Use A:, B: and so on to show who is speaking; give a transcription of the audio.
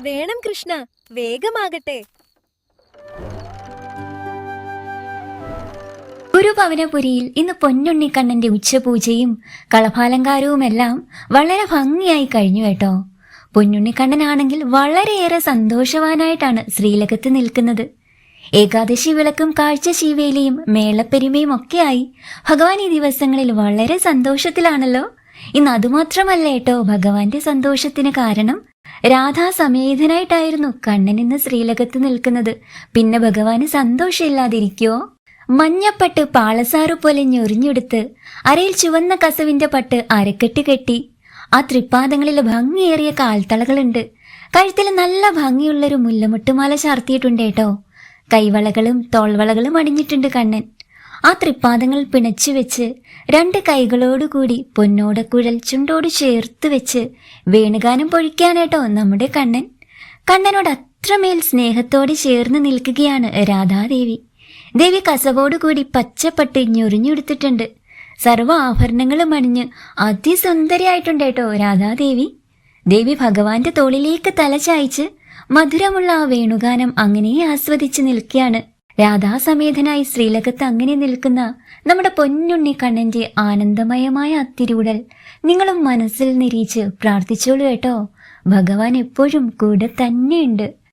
A: വേണം കൃഷ്ണ. വേഗമാകട്ടെ.
B: ഗുരുഭവനപുരിയിൽ ഇന്ന് പൊന്നുണ്ണിക്കണ്ണന്റെ ഉച്ചപൂജയും കളഭാലങ്കാരവുമെല്ലാം വളരെ ഭംഗിയായി കഴിഞ്ഞു കേട്ടോ. പൊന്നുണ്ണിക്കണ്ണനാണെങ്കിൽ വളരെയേറെ സന്തോഷവാനായിട്ടാണ് ശ്രീലകത്ത് നിൽക്കുന്നത്. ഏകാദശി വിളക്കും കാഴ്ച ശീവേലിയും മേളപ്പെരുമയും ഒക്കെയായി ഭഗവാൻ ഈ ദിവസങ്ങളിൽ വളരെ സന്തോഷത്തിലാണല്ലോ. ഇന്ന് അതുമാത്രമല്ല കേട്ടോ ഭഗവാന്റെ സന്തോഷത്തിന് കാരണം. രാധാസമേതനായിട്ടായിരുന്നു കണ്ണൻ ഇന്ന് ശ്രീലകത്ത് നിൽക്കുന്നത്. പിന്നെ ഭഗവാന് സന്തോഷമില്ലാതിരിക്കോ? മഞ്ഞപ്പട്ട് പാളസാറു പോലെ ഞൊറിഞ്ഞെടുത്ത് അരയിൽ ചുവന്ന കസവിന്റെ പട്ട് അരക്കെട്ട് കെട്ടി. ആ തൃപ്പാദങ്ങളിൽ ഭംഗിയേറിയ കാൽത്തളകളുണ്ട്. കഴുത്തിൽ നല്ല ഭംഗിയുള്ളൊരു മുല്ലമുട്ടുമാല ചാർത്തിയിട്ടുണ്ട് കേട്ടോ. കൈവളകളും തോൾവളകളും അണിഞ്ഞിട്ടുണ്ട് കണ്ണൻ. ആ തൃപ്പാദങ്ങൾ പിണച്ചു വെച്ച് രണ്ട് കൈകളോടുകൂടി പൊന്നോടക്കുഴൽ ചുണ്ടോട് ചേർത്ത് വെച്ച് വേണുഗാനം പൊഴിക്കാനേട്ടോ നമ്മുടെ കണ്ണൻ. കണ്ണനോട് അത്രമേൽ സ്നേഹത്തോടെ ചേർന്ന് നിൽക്കുകയാണ് രാധാദേവി. ദേവി കസവോടുകൂടി പച്ചപ്പട്ട് ഞൊറിഞ്ഞെടുത്തിട്ടുണ്ട്. സർവ ആഭരണങ്ങളും അണിഞ്ഞ് അതിസുന്ദരിയായിട്ടുണ്ട് കേട്ടോ രാധാദേവി. ദേവി ഭഗവാന്റെ തോളിലേക്ക് തല ചായ്ച്ച് മധുരമുള്ള ആ വേണുഗാനം അങ്ങനെ ആസ്വദിച്ച് നിൽക്കുകയാണ്. രാധാസമേതനായി ശ്രീലകത്ത് അങ്ങനെ നിൽക്കുന്ന നമ്മുടെ പൊന്നുണ്ണി കണ്ണന്റെ ആനന്ദമയമായ അത്തിരൂടൽ നിങ്ങളും മനസ്സിൽ നിരീച്ച് പ്രാർത്ഥിച്ചോളൂ കേട്ടോ. ഭഗവാൻ എപ്പോഴും കൂടെ തന്നെയുണ്ട്.